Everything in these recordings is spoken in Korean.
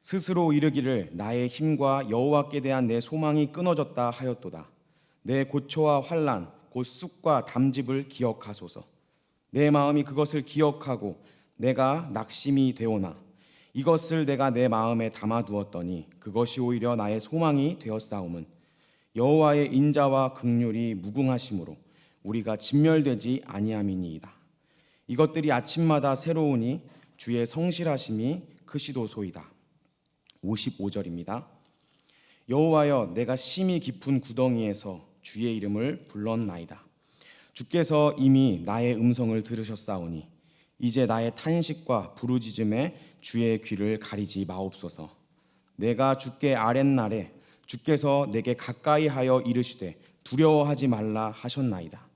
스스로 이르기를 나의 힘과 여호와께 대한 내 소망이 끊어졌다 하였도다. 내 고초와 환란 곧 쑥과 담즙을 기억하소서. 내 마음이 그것을 기억하고 내가 낙심이 되오나 이것을 내가 내 마음에 담아 두었더니 그것이 오히려 나의 소망이 되었사옴은 여호와의 인자와 극률이 무궁하심으로 우리가 진멸되지 아니함이니이다. 이것들이 아침마다 새로우니 주의 성실하심이 크시도소이다. 55절입니다. 여호와여 내가 심히 깊은 구덩이에서 주의 이름을 불렀나이다. 주께서 이미 나의 음성을 들으셨사오니 이제 나의 탄식과 부르짖음에 주의 귀를 가리지 마옵소서. 내가 주께 아랫날에 주께서 내게 가까이 하여 이르시되 두려워하지 말라 하셨나이다.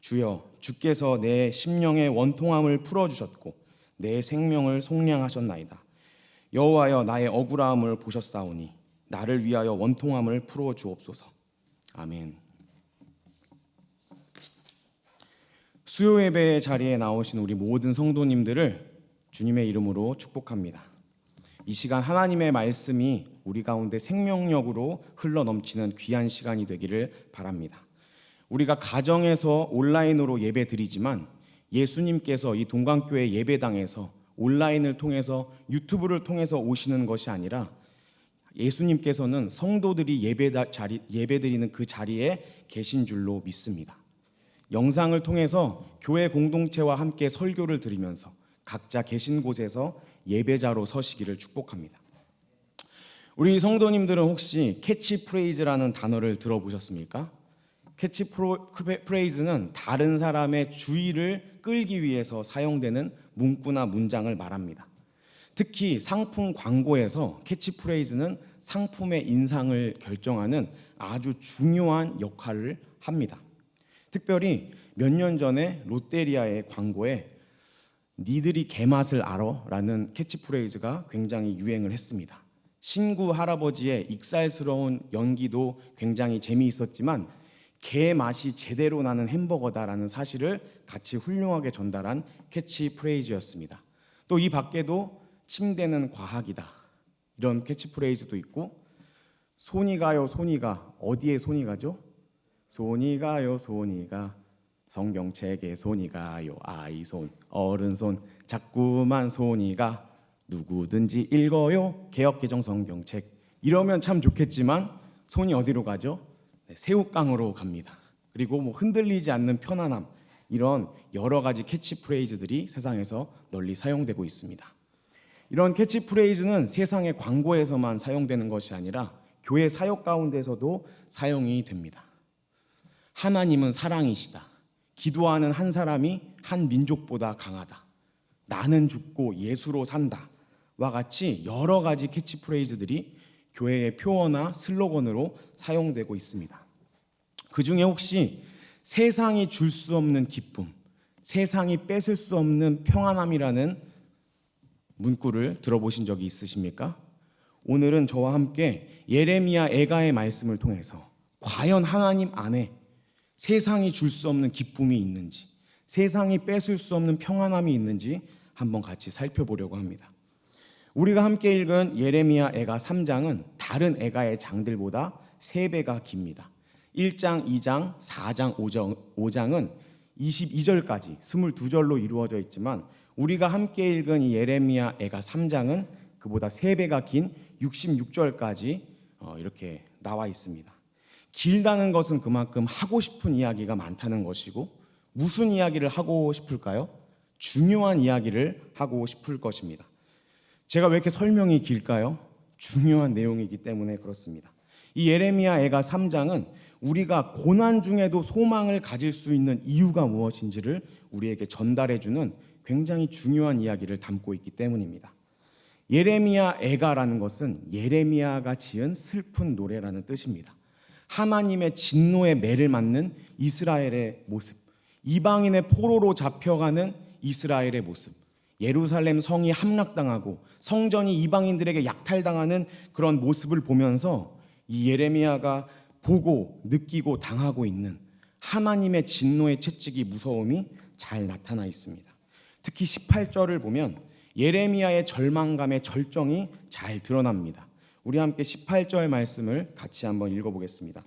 주여 주께서 내 심령의 원통함을 풀어 주셨고 내 생명을 속량하셨나이다. 여호와여 나의 억울함을 보셨사오니 나를 위하여 원통함을 풀어 주옵소서. 아멘. 수요 예배 자리에 나오신 우리 모든 성도님들을 주님의 이름으로 축복합니다. 이 시간 하나님의 말씀이 우리 가운데 생명력으로 흘러 넘치는 귀한 시간이 되기를 바랍니다. 우리가 가정에서 온라인으로 예배 드리지만 예수님께서 이 동강교회 예배당에서 온라인을 통해서 유튜브를 통해서 오시는 것이 아니라 예수님께서는 성도들이 예배 자리 예배 드리는 그 자리에 계신 줄로 믿습니다. 영상을 통해서 교회 공동체와 함께 설교를 드리면서 각자 계신 곳에서 예배자로 서시기를 축복합니다. 우리 성도님들은 혹시 캐치프레이즈라는 단어를 들어보셨습니까? 캐치프레이즈는 다른 사람의 주의를 끌기 위해서 사용되는 문구나 문장을 말합니다. 특히 상품 광고에서 캐치프레이즈는 상품의 인상을 결정하는 아주 중요한 역할을 합니다. 특별히 몇 년 전에 롯데리아의 광고에 니들이 개맛을 알아 라는 캐치프레이즈가 굉장히 유행을 했습니다. 신구 할아버지의 익살스러운 연기도 굉장히 재미있었지만 개 맛이 제대로 나는 햄버거다라는 사실을 같이 훌륭하게 전달한 캐치프레이즈였습니다. 또 이 밖에도 침대는 과학이다 이런 캐치프레이즈도 있고 손이 가요 손이 가 어디에 손이 가죠? 손이 가요 손이 가 성경책에 손이 가요 아이 손 어른 손 자꾸만 손이 가 누구든지 읽어요 개혁개정 성경책 이러면 참 좋겠지만 손이 어디로 가죠? 네, 새우깡으로 갑니다. 그리고 뭐 흔들리지 않는 편안함 이런 여러 가지 캐치프레이즈들이 세상에서 널리 사용되고 있습니다. 이런 캐치프레이즈는 세상의 광고에서만 사용되는 것이 아니라 교회 사역 가운데서도 사용이 됩니다. 하나님은 사랑이시다. 기도하는 한 사람이 한 민족보다 강하다. 나는 죽고 예수로 산다. 와 같이 여러 가지 캐치프레이즈들이 교회의 표어나 슬로건으로 사용되고 있습니다. 그 중에 혹시 세상이 줄 수 없는 기쁨, 세상이 뺏을 수 없는 평안함이라는 문구를 들어보신 적이 있으십니까? 오늘은 저와 함께 예레미야 애가의 말씀을 통해서 과연 하나님 안에 세상이 줄 수 없는 기쁨이 있는지, 세상이 뺏을 수 없는 평안함이 있는지 한번 같이 살펴보려고 합니다. 우리가 함께 읽은 예레미야 애가 3장은 다른 애가의 장들보다 3배가 깁니다. 1장, 2장, 4장, 5장, 은 22절까지 22절로 이루어져 있지만 우리가 함께 읽은 이 예레미야 애가 3장은 그보다 3배가 긴 66절까지 어, 이렇게 나와 있습니다. 길다는 것은 그만큼 하고 싶은 이야기가 많다는 것이고 무슨 이야기를 하고 싶을까요? 중요한 이야기를 하고 싶을 것입니다. 제가 왜 이렇게 설명이 길까요? 중요한 내용이기 때문에 그렇습니다. 이 예레미야 애가 3장은 우리가 고난 중에도 소망을 가질 수 있는 이유가 무엇인지를 우리에게 전달해 주는 굉장히 중요한 이야기를 담고 있기 때문입니다. 예레미야 애가라는 것은 예레미야가 지은 슬픈 노래라는 뜻입니다. 하나님의 진노의 매를 맞는 이스라엘의 모습, 이방인의 포로로 잡혀가는 이스라엘의 모습, 예루살렘 성이 함락당하고 성전이 이방인들에게 약탈당하는 그런 모습을 보면서 이 예레미야가 보고 느끼고 당하고 있는 하나님의 진노의 채찍이 무서움이 잘 나타나 있습니다. 특히 18절을 보면 예레미야의 절망감의 절정이 잘 드러납니다. 우리 함께 18절 말씀을 같이 한번 읽어보겠습니다.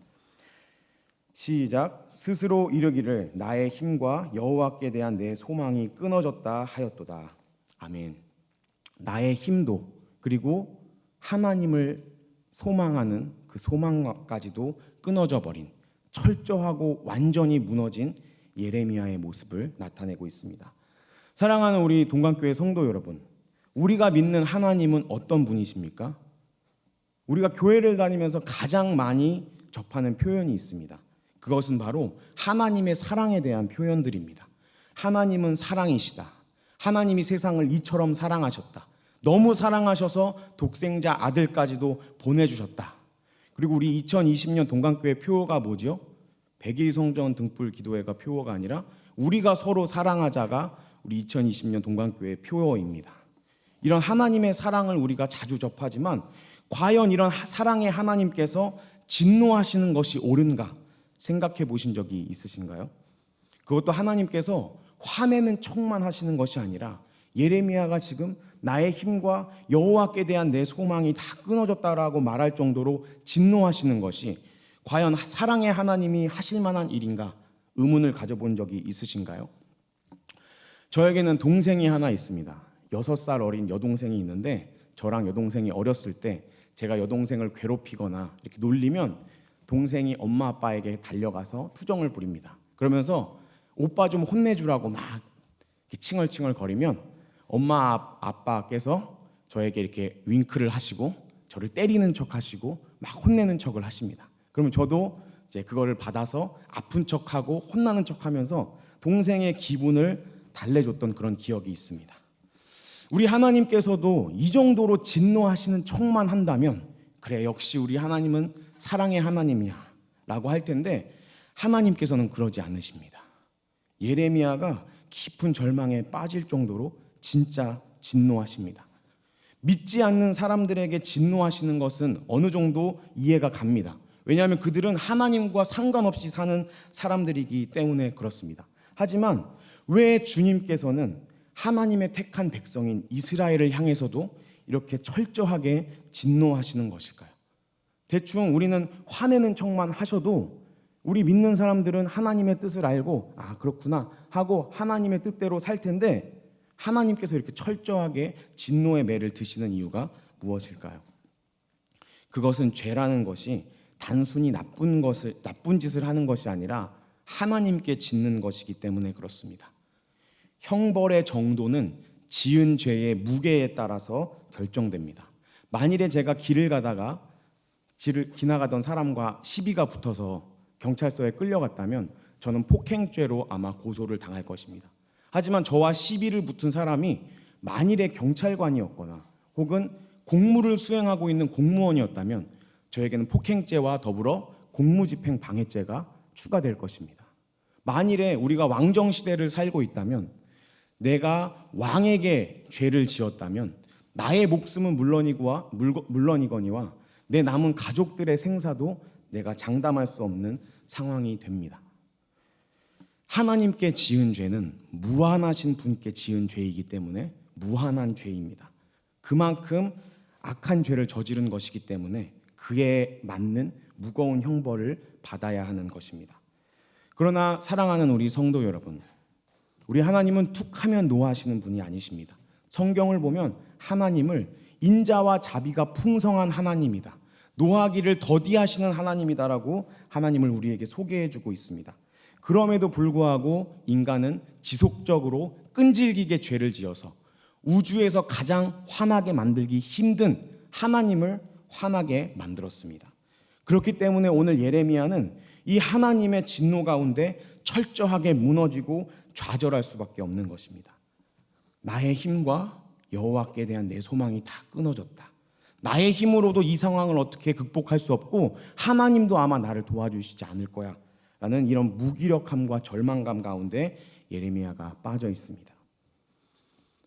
시작 스스로 이르기를 나의 힘과 여호와께 대한 내 소망이 끊어졌다 하였도다. 아멘. 나의 힘도 그리고 하나님을 소망하는 그 소망까지도 끊어져 버린 철저하고 완전히 무너진 예레미야의 모습을 나타내고 있습니다. 사랑하는 우리 동강교회 성도 여러분, 우리가 믿는 하나님은 어떤 분이십니까? 우리가 교회를 다니면서 가장 많이 접하는 표현이 있습니다. 그것은 바로 하나님의 사랑에 대한 표현들입니다. 하나님은 사랑이시다. 하나님이 세상을 이처럼 사랑하셨다. 너무 사랑하셔서 독생자 아들까지도 보내주셨다. 그리고 우리 2020년 동강교회 표어가 뭐죠? 백일 성전 등불 기도회가 표어가 아니라 우리가 서로 사랑하자가 우리 2020년 동강교회 표어입니다. 이런 하나님의 사랑을 우리가 자주 접하지만 과연 이런 하- 사랑의 하나님께서 진노하시는 것이 옳은가 생각해 보신 적이 있으신가요? 그것도 하나님께서 화내는 척만 하시는 것이 아니라 예레미야가 지금 나의 힘과 여호와께 대한 내 소망이 다 끊어졌다라고 말할 정도로 진노하시는 것이 과연 사랑의 하나님이 하실 만한 일인가 의문을 가져본 적이 있으신가요? 저에게는 동생이 하나 있습니다. 여섯 살 어린 여동생이 있는데 저랑 여동생이 어렸을 때 제가 여동생을 괴롭히거나 이렇게 놀리면 동생이 엄마 아빠에게 달려가서 투정을 부립니다. 그러면서 오빠 좀 혼내주라고 막 칭얼칭얼 거리면 엄마 아- 아빠께서 저에게 이렇게 윙크를 하시고 저를 때리는 척 하시고 막 혼내는 척을 하십니다. 그러면 저도 이제 그거를 받아서 아픈 척하고 혼나는 척하면서 동생의 기분을 달래줬던 그런 기억이 있습니다. 우리 하나님께서도 이 정도로 진노하시는 척만 한다면 그래 역시 우리 하나님은 사랑의 하나님이야라고 할 텐데 하나님께서는 그러지 않으십니다. 예레미야가 깊은 절망에 빠질 정도로 진짜 진노하십니다. 믿지 않는 사람들에게 진노하시는 것은 어느 정도 이해가 갑니다. 왜냐하면 그들은 하나님과 상관없이 사는 사람들이기 때문에 그렇습니다. 하지만 왜 주님께서는 하나님의 택한 백성인 이스라엘을 향해서도 이렇게 철저하게 진노하시는 것일까요? 대충 우리는 화내는 척만 하셔도 우리 믿는 사람들은 하나님의 뜻을 알고 아 그렇구나 하고 하나님의 뜻대로 살 텐데 하나님께서 이렇게 철저하게 진노의 매를 드시는 이유가 무엇일까요? 그것은 죄라는 것이 단순히 나쁜 것을 나쁜 짓을 하는 것이 아니라 하나님께 짓는 것이기 때문에 그렇습니다. 형벌의 정도는 지은 죄의 무게에 따라서 결정됩니다. 만일에 제가 길을 가다가 길을 지나가던 사람과 시비가 붙어서 경찰서에 끌려갔다면 저는 폭행죄로 아마 고소를 당할 것입니다. 하지만 저와 시비를 붙은 사람이 만일에 경찰관이었거나 혹은 공무를 수행하고 있는 공무원이었다면 저에게는 폭행죄와 더불어 공무집행 방해죄가 추가될 것입니다. 만일에 우리가 왕정 시대를 살고 있다면 내가 왕에게 죄를 지었다면 나의 목숨은 물론이고와 물론이거니와 내 남은 가족들의 생사도 내가 장담할 수 없는 상황이 됩니다. 하나님께 지은 죄는 무한하신 분께 지은 죄이기 때문에 무한한 죄입니다. 그만큼 악한 죄를 저지른 것이기 때문에 그에 맞는 무거운 형벌을 받아야 하는 것입니다. 그러나 사랑하는 우리 성도 여러분, 우리 하나님은 툭 하면 노하시는 분이 아니십니다. 성경을 보면 하나님을 인자와 자비가 풍성한 하나님이다. 노하기를 더디하시는 하나님이다라고 하나님을 우리에게 소개해 주고 있습니다. 그럼에도 불구하고 인간은 지속적으로 끈질기게 죄를 지어서 우주에서 가장 화나게 만들기 힘든 하나님을 화나게 만들었습니다. 그렇기 때문에 오늘 예레미야는 이 하나님의 진노 가운데 철저하게 무너지고 좌절할 수밖에 없는 것입니다. 나의 힘과 여호와께 대한 내 소망이 다 끊어졌다. 나의 힘으로도 이 상황을 어떻게 극복할 수 없고 하나님도 아마 나를 도와주시지 않을 거야. 라는 이런 무기력함과 절망감 가운데 예레미야가 빠져 있습니다.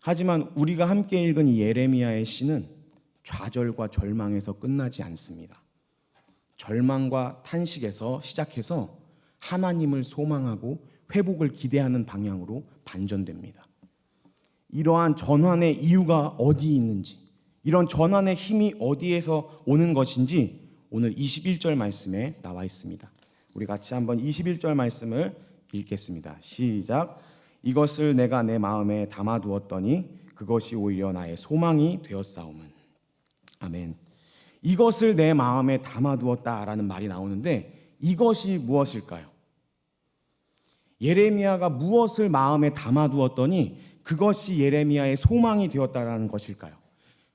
하지만 우리가 함께 읽은 이 예레미야의 시는 좌절과 절망에서 끝나지 않습니다. 절망과 탄식에서 시작해서 하나님을 소망하고 회복을 기대하는 방향으로 반전됩니다. 이러한 전환의 이유가 어디 있는지, 이런 전환의 힘이 어디에서 오는 것인지 오늘 21절 말씀에 나와 있습니다. 우리 같이 한번 21절 말씀을 읽겠습니다. 시작. 이것을 내가 내 마음에 담아 두었더니 그것이 오히려 나의 소망이 되었사오문. 아멘. 이것을 내 마음에 담아 두었다라는 말이 나오는데 이것이 무엇일까요? 예레미야가 무엇을 마음에 담아 두었더니 그것이 예레미야의 소망이 되었다라는 것일까요?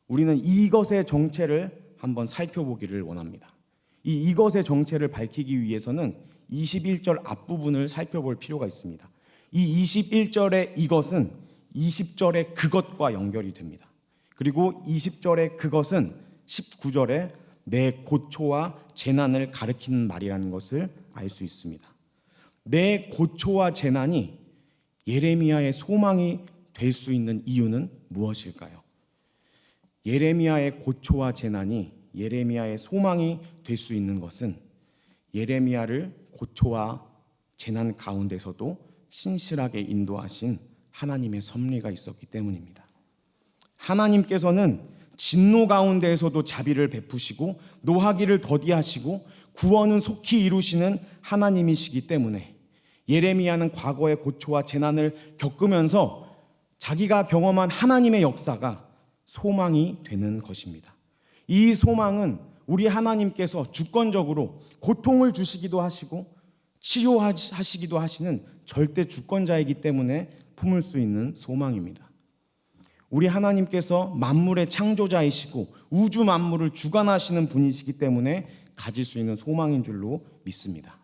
우리는 이것의 정체를 한번 살펴보기를 원합니다. 이 이것의 정체를 밝히기 위해서는 21절 앞부분을 살펴볼 필요가 있습니다. 이 21절의 이것은 20절의 그것과 연결이 됩니다. 그리고 20절의 그것은 19절에 내 고초와 재난을 가리키는 말이라는 것을 알 수 있습니다. 내 고초와 재난이 예레미야의 소망이 될 수 있는 이유는 무엇일까요? 예레미야의 고초와 재난이 예레미야의 소망이 될 수 있는 것은 예레미야를 고초와 재난 가운데서도 신실하게 인도하신 하나님의 섭리가 있었기 때문입니다. 하나님께서는 진노 가운데에서도 자비를 베푸시고 노하기를 더디하시고 구원은 속히 이루시는 하나님이시기 때문에 예레미야는 과거의 고초와 재난을 겪으면서 자기가 경험한 하나님의 역사가 소망이 되는 것입니다. 이 소망은 우리 하나님께서 주권적으로 고통을 주시기도 하시고 치료하시기도 하시는 절대 주권자이기 때문에 품을 수 있는 소망입니다. 우리 하나님께서 만물의 창조자이시고 우주 만물을 주관하시는 분이시기 때문에 가질 수 있는 소망인 줄로 믿습니다.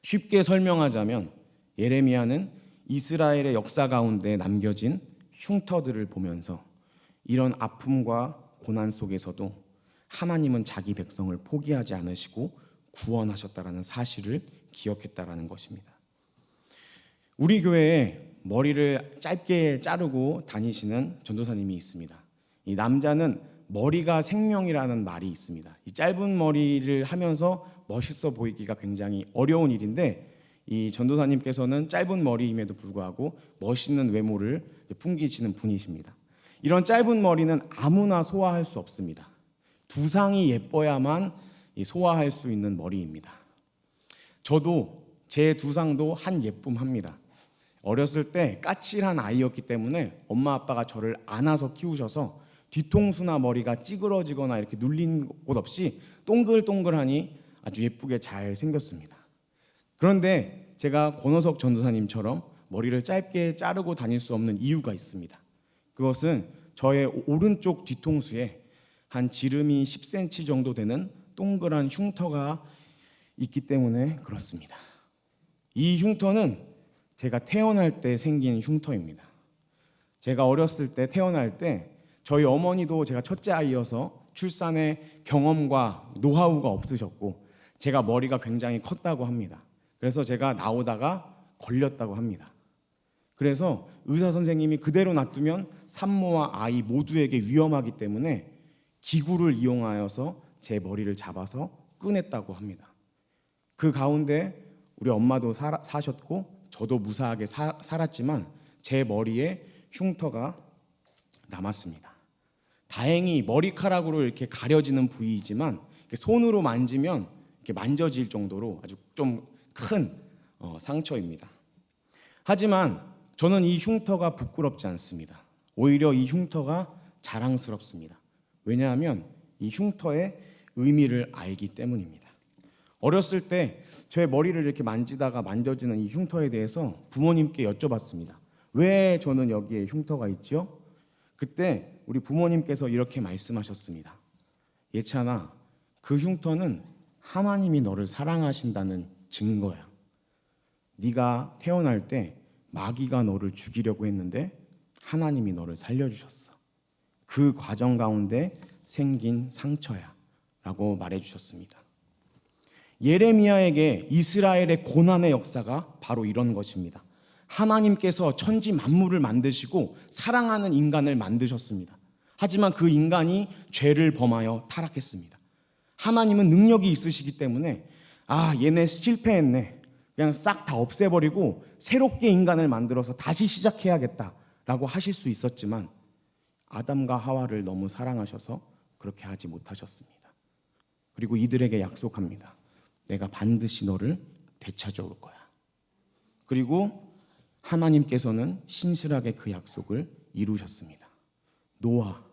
쉽게 설명하자면 예레미야는 이스라엘의 역사 가운데 남겨진 흉터들을 보면서 이런 아픔과 고난 속에서도 하나님은 자기 백성을 포기하지 않으시고 구원하셨다라는 사실을 기억했다라는 것입니다. 우리 교회에 머리를 짧게 자르고 다니시는 전도사님이 있습니다. 이 남자는 머리가 생명이라는 말이 있습니다. 이 짧은 머리를 하면서 멋있어 보이기가 굉장히 어려운 일인데 이 전도사님께서는 짧은 머리임에도 불구하고 멋있는 외모를 풍기시는 분이십니다. 이런 짧은 머리는 아무나 소화할 수 없습니다. 두상이 예뻐야만 소화할 수 있는 머리입니다. 저도 제 두상도 한 예쁨합니다. 어렸을 때 까칠한 아이였기 때문에 엄마 아빠가 저를 안아서 키우셔서 뒤통수나 머리가 찌그러지거나 이렇게 눌린 곳 없이 동글동글하니 아주 예쁘게 잘 생겼습니다. 그런데 제가 권호석 전도사님처럼 머리를 짧게 자르고 다닐 수 없는 이유가 있습니다. 그것은 저의 오른쪽 뒤통수에 한 지름이 10cm 정도 되는 동그란 흉터가 있기 때문에 그렇습니다. 이 흉터는 제가 태어날 때 생긴 흉터입니다. 제가 어렸을 때 태어날 때 저희 어머니도 제가 첫째 아이여서 출산의 경험과 노하우가 없으셨고 제가 머리가 굉장히 컸다고 합니다. 그래서 제가 나오다가 걸렸다고 합니다. 그래서 의사 선생님이 그대로 놔두면 산모와 아이 모두에게 위험하기 때문에 기구를 이용하여서 제 머리를 잡아서 꺼냈다고 합니다. 그 가운데 우리 엄마도 사, 사셨고 저도 무사하게 사, 살았지만 제 머리에 흉터가 남았습니다. 다행히 머리카락으로 이렇게 가려지는 부위이지만 손으로 만지면 이렇게 만져질 정도로 아주 좀큰 어, 상처입니다. 하지만 저는 이 흉터가 부끄럽지 않습니다. 오히려 이 흉터가 자랑스럽습니다. 왜냐하면 이 흉터의 의미를 알기 때문입니다. 어렸을 때 제 머리를 이렇게 만지다가 만져지는 이 흉터에 대해서 부모님께 여쭤봤습니다. 왜 저는 여기에 흉터가 있죠? 그때 우리 부모님께서 이렇게 말씀하셨습니다. 예찬아, 그 흉터는 하나님이 너를 사랑하신다는 증거야. 네가 태어날 때 마귀가 너를 죽이려고 했는데 하나님이 너를 살려주셨어. 그 과정 가운데 생긴 상처야. 라고 말해 주셨습니다. 예레미야에게 이스라엘의 고난의 역사가 바로 이런 것입니다. 하나님께서 천지 만물을 만드시고 사랑하는 인간을 만드셨습니다. 하지만 그 인간이 죄를 범하여 타락했습니다. 하나님은 능력이 있으시기 때문에 아, 얘네 실패했네. 그냥 싹 다 없애버리고 새롭게 인간을 만들어서 다시 시작해야겠다. 라고 하실 수 있었지만 아담과 하와를 너무 사랑하셔서 그렇게 하지 못하셨습니다. 그리고 이들에게 약속합니다. 내가 반드시 너를 되찾아올 거야. 그리고 하나님께서는 신실하게 그 약속을 이루셨습니다. 노아,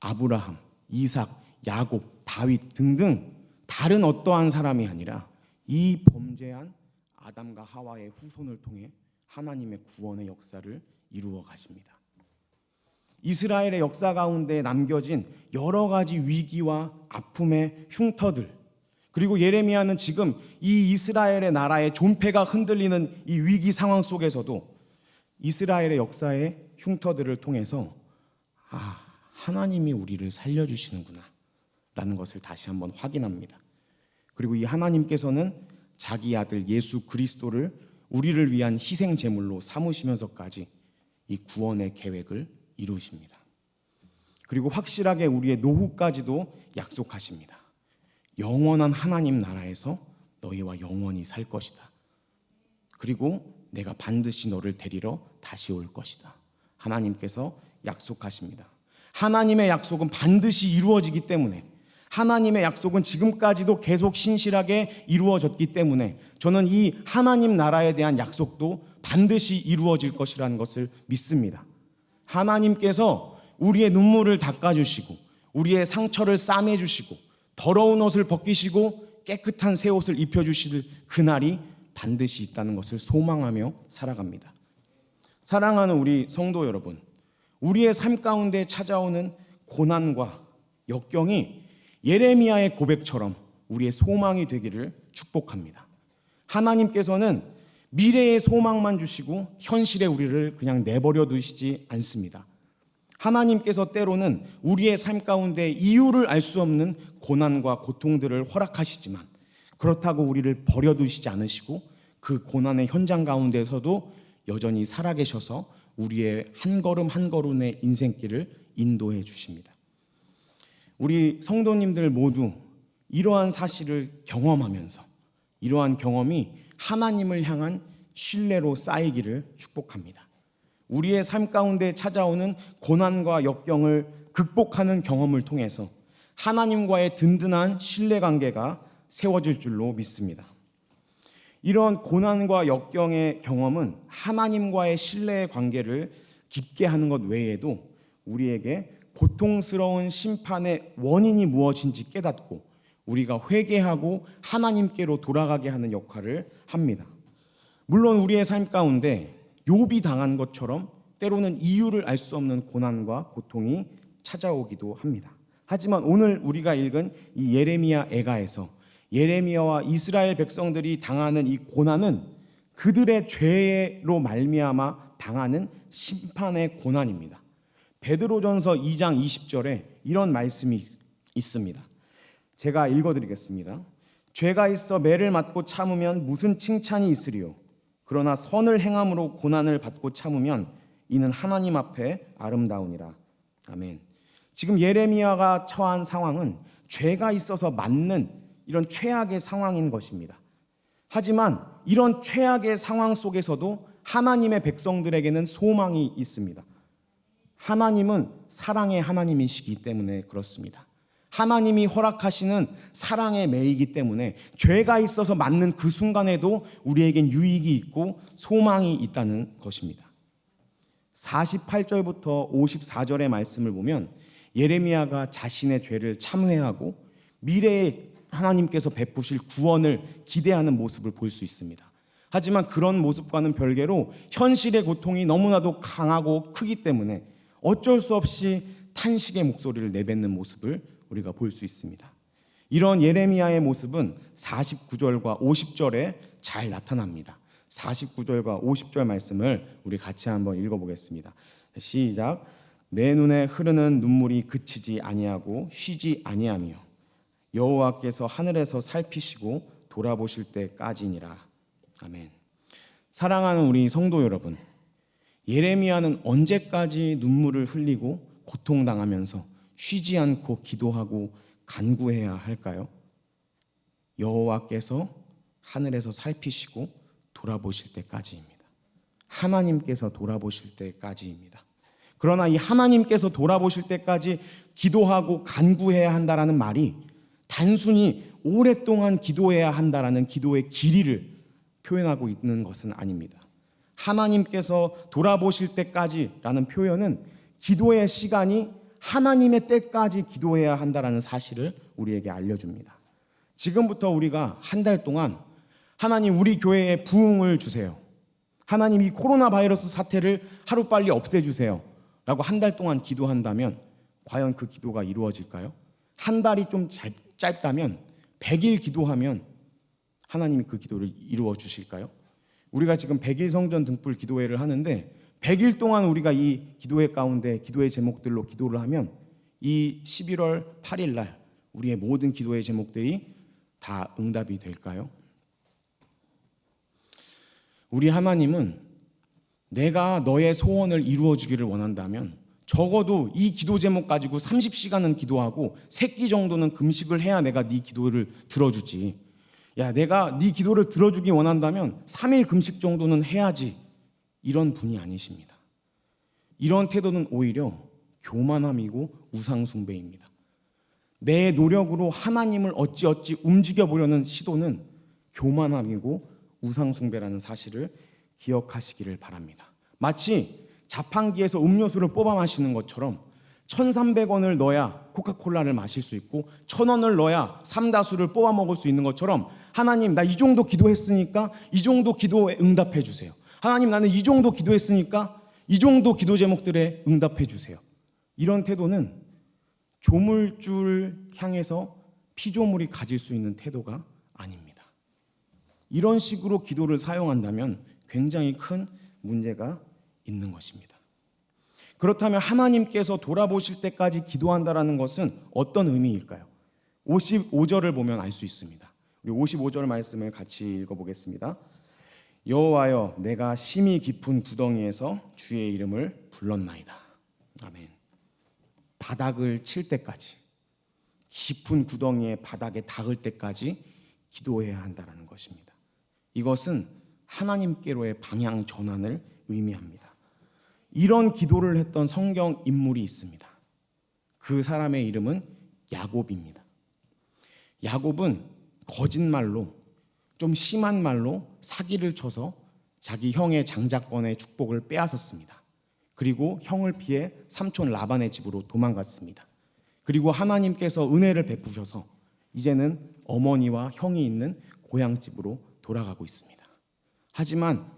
아브라함, 이삭, 야곱, 다윗 등등 다른 어떠한 사람이 아니라 이 범죄한 아담과 하와의 후손을 통해 하나님의 구원의 역사를 이루어 가십니다. 이스라엘의 역사 가운데 남겨진 여러 가지 위기와 아픔의 흉터들 그리고 예레미야는 지금 이 이스라엘의 나라의 존폐가 흔들리는 이 위기 상황 속에서도 이스라엘의 역사의 흉터들을 통해서 아 하나님이 우리를 살려주시는구나 라는 것을 다시 한번 확인합니다. 그리고 이 하나님께서는 자기 아들 예수 그리스도를 우리를 위한 희생 제물로 삼으시면서까지 이 구원의 계획을 이루십니다. 그리고 확실하게 우리의 노후까지도 약속하십니다. 영원한 하나님 나라에서 너희와 영원히 살 것이다. 그리고 내가 반드시 너를 데리러 다시 올 것이다. 하나님께서 약속하십니다. 하나님의 약속은 반드시 이루어지기 때문에 하나님의 약속은 지금까지도 계속 신실하게 이루어졌기 때문에 저는 이 하나님 나라에 대한 약속도 반드시 이루어질 것이라는 것을 믿습니다. 하나님께서 우리의 눈물을 닦아주시고 우리의 상처를 싸매주시고 더러운 옷을 벗기시고 깨끗한 새 옷을 입혀주실 그날이 반드시 있다는 것을 소망하며 살아갑니다. 사랑하는 우리 성도 여러분, 우리의 삶 가운데 찾아오는 고난과 역경이 예레미야의 고백처럼 우리의 소망이 되기를 축복합니다. 하나님께서는 미래의 소망만 주시고 현실의 우리를 그냥 내버려 두시지 않습니다. 하나님께서 때로는 우리의 삶 가운데 이유를 알 수 없는 고난과 고통들을 허락하시지만 그렇다고 우리를 버려두시지 않으시고 그 고난의 현장 가운데서도 여전히 살아계셔서 우리의 한 걸음 한 걸음의 인생길을 인도해 주십니다. 우리 성도님들 모두 이러한 사실을 경험하면서 이러한 경험이 하나님을 향한 신뢰로 쌓이기를 축복합니다. 우리의 삶 가운데 찾아오는 고난과 역경을 극복하는 경험을 통해서 하나님과의 든든한 신뢰 관계가 세워질 줄로 믿습니다. 이런 고난과 역경의 경험은 하나님과의 신뢰의 관계를 깊게 하는 것 외에도 우리에게 고통스러운 심판의 원인이 무엇인지 깨닫고 우리가 회개하고 하나님께로 돌아가게 하는 역할을 합니다. 물론 우리의 삶 가운데 욥이 당한 것처럼 때로는 이유를 알 수 없는 고난과 고통이 찾아오기도 합니다. 하지만 오늘 우리가 읽은 이 예레미야 애가에서 예레미야와 이스라엘 백성들이 당하는 이 고난은 그들의 죄로 말미암아 당하는 심판의 고난입니다. 베드로전서 2장 20절에 이런 말씀이 있습니다. 제가 읽어 드리겠습니다. 죄가 있어 매를 맞고 참으면 무슨 칭찬이 있으리요 그러나 선을 행함으로 고난을 받고 참으면 이는 하나님 앞에 아름다우니라. 아멘. 지금 예레미야가 처한 상황은 죄가 있어서 맞는 이런 최악의 상황인 것입니다. 하지만 이런 최악의 상황 속에서도 하나님의 백성들에게는 소망이 있습니다. 하나님은 사랑의 하나님이시기 때문에 그렇습니다. 하나님이 허락하시는 사랑의 매이기 때문에 죄가 있어서 맞는 그 순간에도 우리에겐 유익이 있고 소망이 있다는 것입니다. 48절부터 54절의 말씀을 보면 예레미야가 자신의 죄를 참회하고 미래에 하나님께서 베푸실 구원을 기대하는 모습을 볼 수 있습니다. 하지만 그런 모습과는 별개로 현실의 고통이 너무나도 강하고 크기 때문에 어쩔 수 없이 탄식의 목소리를 내뱉는 모습을 우리가 볼 수 있습니다. 이런 예레미야의 모습은 49절과 50절에 잘 나타납니다. 49절과 50절 말씀을 우리 같이 한번 읽어보겠습니다. 시작. 내 눈에 흐르는 눈물이 그치지 아니하고 쉬지 아니하며 여호와께서 하늘에서 살피시고 돌아보실 때까지니라. 아멘. 사랑하는 우리 성도 여러분, 예레미야는 언제까지 눈물을 흘리고 고통당하면서 쉬지 않고 기도하고 간구해야 할까요? 여호와께서 하늘에서 살피시고 돌아보실 때까지입니다. 하나님께서 돌아보실 때까지입니다. 그러나 이 하나님께서 돌아보실 때까지 기도하고 간구해야 한다라는 말이 단순히 오랫동안 기도해야 한다라는 기도의 길이를 표현하고 있는 것은 아닙니다. 하나님께서 돌아보실 때까지라는 표현은 기도의 시간이 하나님의 때까지 기도해야 한다라는 사실을 우리에게 알려줍니다. 지금부터 우리가 한 달 동안 하나님 우리 교회에 부흥을 주세요. 하나님 이 코로나 바이러스 사태를 하루빨리 없애주세요. 라고 한 달 동안 기도한다면 과연 그 기도가 이루어질까요? 한 달이 좀 짧, 짧다면 100일 기도하면 하나님이 그 기도를 이루어 주실까요? 우리가 지금 100일 성전 등불 기도회를 하는데 100일 동안 우리가 이 기도회 가운데 기도의 제목들로 기도를 하면 이 11월 8일 날 우리의 모든 기도의 제목들이 다 응답이 될까요? 우리 하나님은 내가 너의 소원을 이루어 주기를 원한다면 적어도 이 기도 제목 가지고 30시간은 기도하고 세끼 정도는 금식을 해야 내가 네 기도를 들어주지. 야, 내가 네 기도를 들어주기 원한다면 3일 금식 정도는 해야지. 이런 분이 아니십니다. 이런 태도는 오히려 교만함이고 우상숭배입니다. 내 노력으로 하나님을 어찌어찌 움직여 보려는 시도는 교만함이고 우상숭배라는 사실을 기억하시기를 바랍니다. 마치 자판기에서 음료수를 뽑아 마시는 것처럼 1,300원을 넣어야 코카콜라를 마실 수 있고 1,000원을 넣어야 삼다수를 뽑아 먹을 수 있는 것처럼 하나님 나 이 정도 기도했으니까 이 정도 기도에 응답해 주세요. 하나님 나는 이 정도 기도했으니까 이 정도 기도 제목들에 응답해 주세요. 이런 태도는 조물줄 향해서 피조물이 가질 수 있는 태도가 아닙니다. 이런 식으로 기도를 사용한다면 굉장히 큰 문제가 있는 것입니다. 그렇다면 하나님께서 돌아보실 때까지 기도한다라는 것은 어떤 의미일까요? 55절을 보면 알 수 있습니다. 우리 55절 말씀을 같이 읽어보겠습니다. 여호와여 내가 심히 깊은 구덩이에서 주의 이름을 불렀나이다. 아멘. 바닥을 칠 때까지 깊은 구덩이의 바닥에 닿을 때까지 기도해야 한다라는 것입니다. 이것은 하나님께로의 방향 전환을 의미합니다. 이런 기도를 했던 성경 인물이 있습니다. 그 사람의 이름은 야곱입니다. 야곱은 거짓말로 좀 심한 말로 사기를 쳐서 자기 형의 장자권의 축복을 빼앗았습니다. 그리고 형을 피해 삼촌 라반의 집으로 도망갔습니다. 그리고 하나님께서 은혜를 베푸셔서 이제는 어머니와 형이 있는 고향 집으로 돌아가고 있습니다. 하지만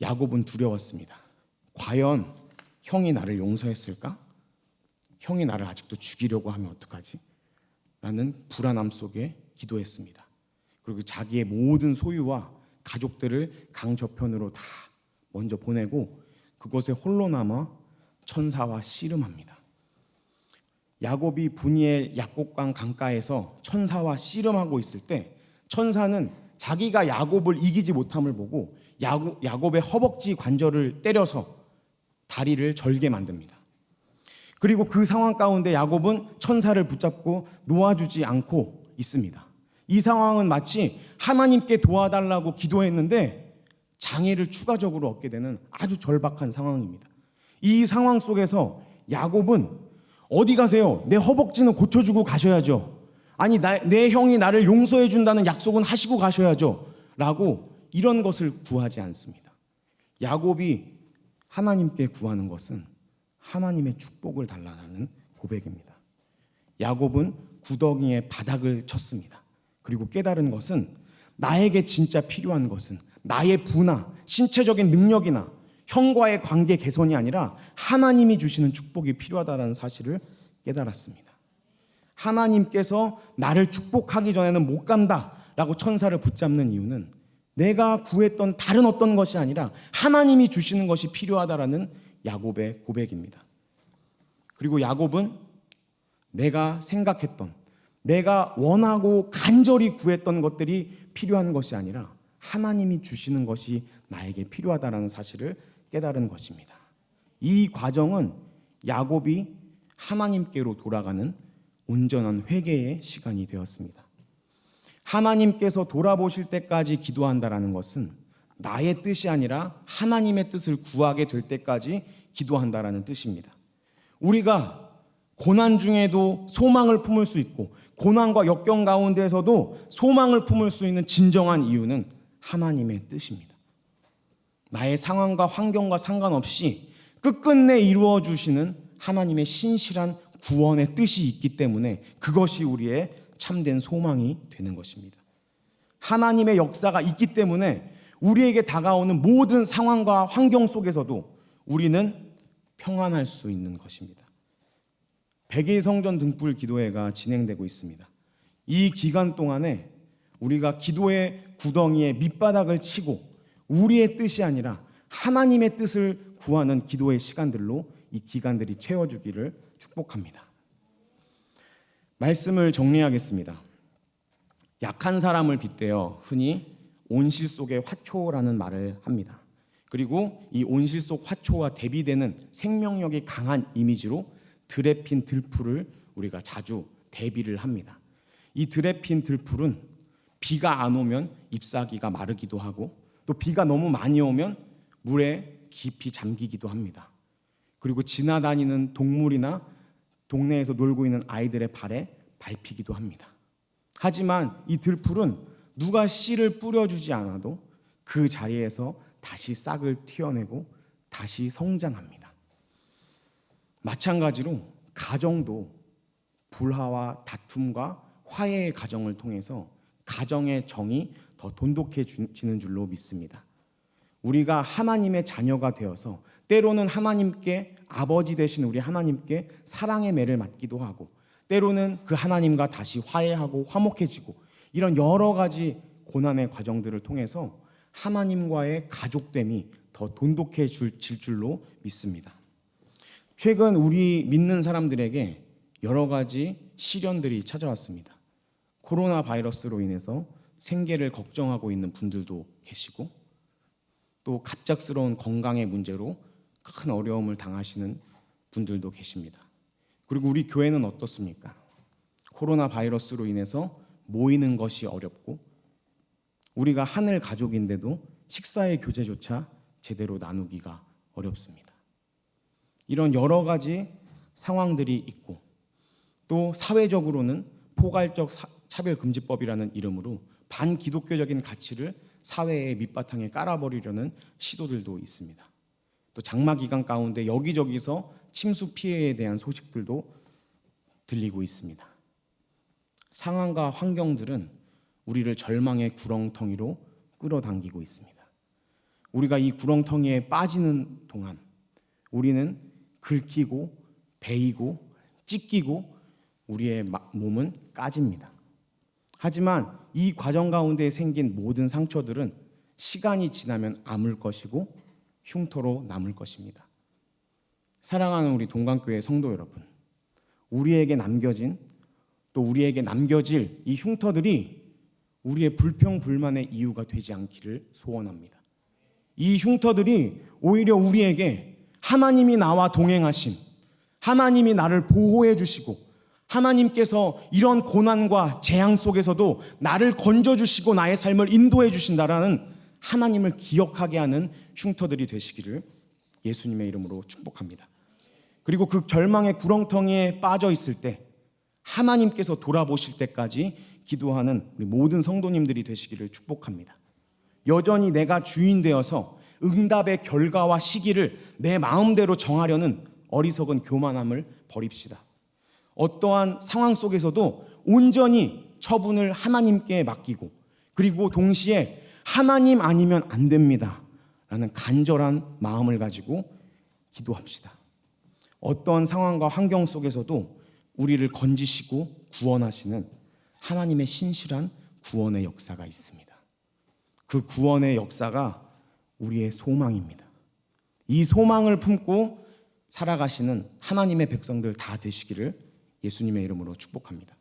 야곱은 두려웠습니다. 과연 형이 나를 용서했을까? 형이 나를 아직도 죽이려고 하면 어떡하지? 라는 불안함 속에 기도했습니다. 그리고 자기의 모든 소유와 가족들을 강 저편으로 다 먼저 보내고 그곳에 홀로 남아 천사와 씨름합니다. 야곱이 분이엘 약곡강 강가에서 천사와 씨름하고 있을 때 천사는 자기가 야곱을 이기지 못함을 보고 야곱, 야곱의 허벅지 관절을 때려서 다리를 절게 만듭니다. 그리고 그 상황 가운데 야곱은 천사를 붙잡고 놓아주지 않고 있습니다. 이 상황은 마치 하나님께 도와달라고 기도했는데 장애를 추가적으로 얻게 되는 아주 절박한 상황입니다. 이 상황 속에서 야곱은 어디 가세요? 내 허벅지는 고쳐주고 가셔야죠. 아니 나, 내 형이 나를 용서해 준다는 약속은 하시고 가셔야죠. 라고 이런 것을 구하지 않습니다. 야곱이 하나님께 구하는 것은 하나님의 축복을 달라는 고백입니다. 야곱은 구덩이에 바닥을 쳤습니다. 그리고 깨달은 것은 나에게 진짜 필요한 것은 나의 부나 신체적인 능력이나 형과의 관계 개선이 아니라 하나님이 주시는 축복이 필요하다는 사실을 깨달았습니다. 하나님께서 나를 축복하기 전에는 못 간다 라고 천사를 붙잡는 이유는 내가 구했던 다른 어떤 것이 아니라 하나님이 주시는 것이 필요하다라는 야곱의 고백입니다. 그리고 야곱은 내가 생각했던 내가 원하고 간절히 구했던 것들이 필요한 것이 아니라 하나님이 주시는 것이 나에게 필요하다라는 사실을 깨달은 것입니다. 이 과정은 야곱이 하나님께로 돌아가는 온전한 회개의 시간이 되었습니다. 하나님께서 돌아보실 때까지 기도한다라는 것은 나의 뜻이 아니라 하나님의 뜻을 구하게 될 때까지 기도한다라는 뜻입니다. 우리가 고난 중에도 소망을 품을 수 있고 고난과 역경 가운데에서도 소망을 품을 수 있는 진정한 이유는 하나님의 뜻입니다. 나의 상황과 환경과 상관없이 끝끝내 이루어 주시는 하나님의 신실한 구원의 뜻이 있기 때문에 그것이 우리의 참된 소망이 되는 것입니다. 하나님의 역사가 있기 때문에 우리에게 다가오는 모든 상황과 환경 속에서도 우리는 평안할 수 있는 것입니다. 백일 성전 등불 기도회가 진행되고 있습니다. 이 기간 동안에 우리가 기도의 구덩이에 밑바닥을 치고 우리의 뜻이 아니라 하나님의 뜻을 구하는 기도의 시간들로 이 기간들이 채워주기를 축복합니다. 말씀을 정리하겠습니다. 약한 사람을 빗대어 흔히 온실 속의 화초라는 말을 합니다. 그리고 이 온실 속 화초와 대비되는 생명력이 강한 이미지로 들에 핀 들풀을 우리가 자주 대비를 합니다. 이 들에 핀 들풀은 비가 안 오면 잎사귀가 마르기도 하고 또 비가 너무 많이 오면 물에 깊이 잠기기도 합니다. 그리고 지나다니는 동물이나 동네에서 놀고 있는 아이들의 발에 밟히기도 합니다. 하지만 이 들풀은 누가 씨를 뿌려주지 않아도 그 자리에서 다시 싹을 튀어내고 다시 성장합니다. 마찬가지로 가정도 불화와 다툼과 화해의 가정을 통해서 가정의 정이 더 돈독해지는 줄로 믿습니다. 우리가 하나님의 자녀가 되어서 때로는 하나님께 아버지 되신 우리 하나님께 사랑의 매를 맞기도 하고 때로는 그 하나님과 다시 화해하고 화목해지고 이런 여러 가지 고난의 과정들을 통해서 하나님과의 가족됨이 더 돈독해질 줄로 믿습니다. 최근 우리 믿는 사람들에게 여러 가지 시련들이 찾아왔습니다. 코로나 바이러스로 인해서 생계를 걱정하고 있는 분들도 계시고 또 갑작스러운 건강의 문제로 큰 어려움을 당하시는 분들도 계십니다. 그리고 우리 교회는 어떻습니까? 코로나 바이러스로 인해서 모이는 것이 어렵고 우리가 하늘 가족인데도 식사의 교제조차 제대로 나누기가 어렵습니다. 이런 여러 가지 상황들이 있고 또 사회적으로는 포괄적 차별금지법이라는 이름으로 반기독교적인 가치를 사회의 밑바탕에 깔아버리려는 시도들도 있습니다. 또 장마 기간 가운데 여기저기서 침수 피해에 대한 소식들도 들리고 있습니다. 상황과 환경들은 우리를 절망의 구렁텅이로 끌어당기고 있습니다. 우리가 이 구렁텅이에 빠지는 동안 우리는 긁히고 베이고 찢기고 우리의 몸은 까집니다. 하지만 이 과정 가운데 생긴 모든 상처들은 시간이 지나면 아물 것이고 흉터로 남을 것입니다. 사랑하는 우리 동강교회 성도 여러분, 우리에게 남겨진 또 우리에게 남겨질 이 흉터들이 우리의 불평 불만의 이유가 되지 않기를 소원합니다. 이 흉터들이 오히려 우리에게 하나님이 나와 동행하심, 하나님이 나를 보호해 주시고 하나님께서 이런 고난과 재앙 속에서도 나를 건져 주시고 나의 삶을 인도해 주신다라는 하나님을 기억하게 하는 흉터들이 되시기를 예수님의 이름으로 축복합니다. 그리고 그 절망의 구렁텅이에 빠져 있을 때 하나님께서 돌아보실 때까지 기도하는 우리 모든 성도님들이 되시기를 축복합니다. 여전히 내가 주인 되어서 응답의 결과와 시기를 내 마음대로 정하려는 어리석은 교만함을 버립시다. 어떠한 상황 속에서도 온전히 처분을 하나님께 맡기고 그리고 동시에 하나님 아니면 안 됩니다. 라는 간절한 마음을 가지고 기도합시다. 어떠한 상황과 환경 속에서도 우리를 건지시고 구원하시는 하나님의 신실한 구원의 역사가 있습니다. 그 구원의 역사가 우리의 소망입니다. 이 소망을 품고 살아가시는 하나님의 백성들 다 되시기를 예수님의 이름으로 축복합니다.